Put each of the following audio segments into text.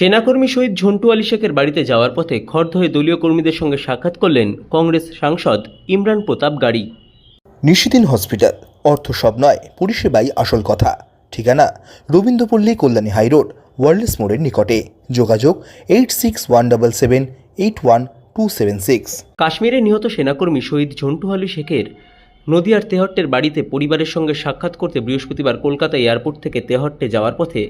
সেনাকর্মী শহীদ ঝন্টু আলী শেখের বাড়িতে যাওয়ার পথে খড় হয়ে দলীয় কর্মীদের সঙ্গে সাক্ষাৎ করলেন কংগ্রেস সাংসদ ইমরান প্রতাপ গাড়ি। নিশিদিন হসপিটাল অর্থ সব নয় পরিষেবাই আসল কথা। ঠিকানা রবীন্দ্রপল্লী কল্যাণী হাইরোড ওয়ার্ল্ডস মোড়ের নিকটে। যোগাযোগ eight six one double seven eight one two seven six. কাশ্মীরে নিহত সেনাকর্মী শহীদ ঝন্টু আলী শেখের নদিয়ার তেহট্টের বাড়িতে পরিবারের সঙ্গে সাক্ষাৎ করতে বৃহস্পতিবার কলকাতা এয়ারপোর্ট থেকে তেহট্টে যাওয়ার পথে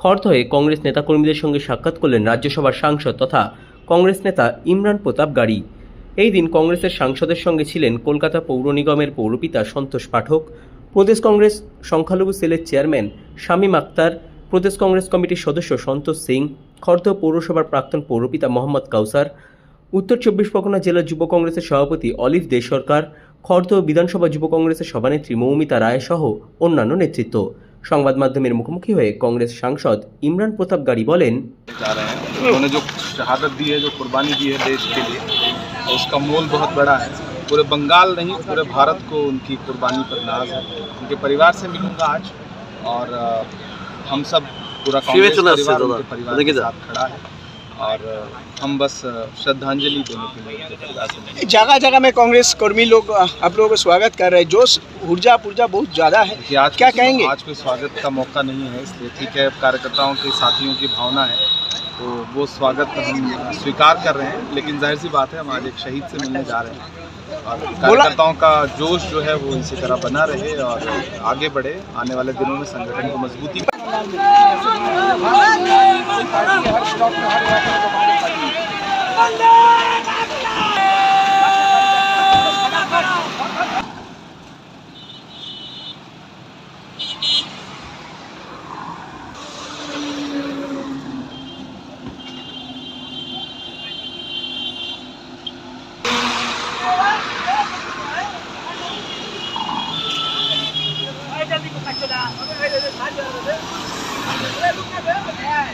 খড়দহে কংগ্রেস নেতাকর্মীদের সঙ্গে সাক্ষাৎ করলেন রাজ্যসভার সাংসদ তথা কংগ্রেস নেতা ইমরান প্রতাপ গাড়ি। এই দিন কংগ্রেসের সাংসদের সঙ্গে ছিলেন কলকাতা পৌর নিগমের পৌরপিতা সন্তোষ পাঠক, প্রদেশ কংগ্রেস সংখ্যালঘু সেলের চেয়ারম্যান শামীম আক্তার, প্রদেশ কংগ্রেস কমিটির সদস্য সন্তোষ সিং খড়দহ পৌরসভার প্রাক্তন পৌরপিতা মোহাম্মদ কাউসার, উত্তর চব্বিশ পরগনা জেলা যুব কংগ্রেসের সভাপতি অলিভ দে সরকার খড়দহ বিধানসভা যুব কংগ্রেসের সভানেত্রী মৌমিতা রায় সহ অন্যান্য নেতৃত্ব। সংবাদ মাধ্যমের মুখোমুখি হয়ে কংগ্রেস সাংসদ ইমরান প্রতাপ গাড়ি বলেন जा रहे हैं उन्होंने जो शहादत दी है जो कुर्बानी दी है देश के लिए उसका मोल बहुत बड़ा है पूरे बंगाल नहीं पूरे भारत को उनकी कुर्बानी पर नाज है उनके परिवार से मिलूंगा आज और अ, हम सब पूरा कांग्रेस परिवार उनके परिवार के साथ खड़ा है और हम बस श्रद्धांजलि देने के लिए जगह जगह में कांग्रेस कर्मी लोग आप लोगों का स्वागत कर रहे हैं। जोश ऊर्जा पुर्जा बहुत ज़्यादा है। आज क्या कहेंगे? आज कोई स्वागत का मौका नहीं है इसलिए ठीक है कार्यकर्ताओं की साथियों की भावना है। तो वो स्वागत हम स्वीकार कर रहे हैं लेकिन ज़ाहिर सी बात है हम आज एक शहीद से मिलने जा रहे हैं। और कार्यकर्ताओं का जोश जो है वो इसी तरह बना रहे और आगे बढ़े। आने वाले दिनों में संगठन को मजबूती भारत डॉक्टर हर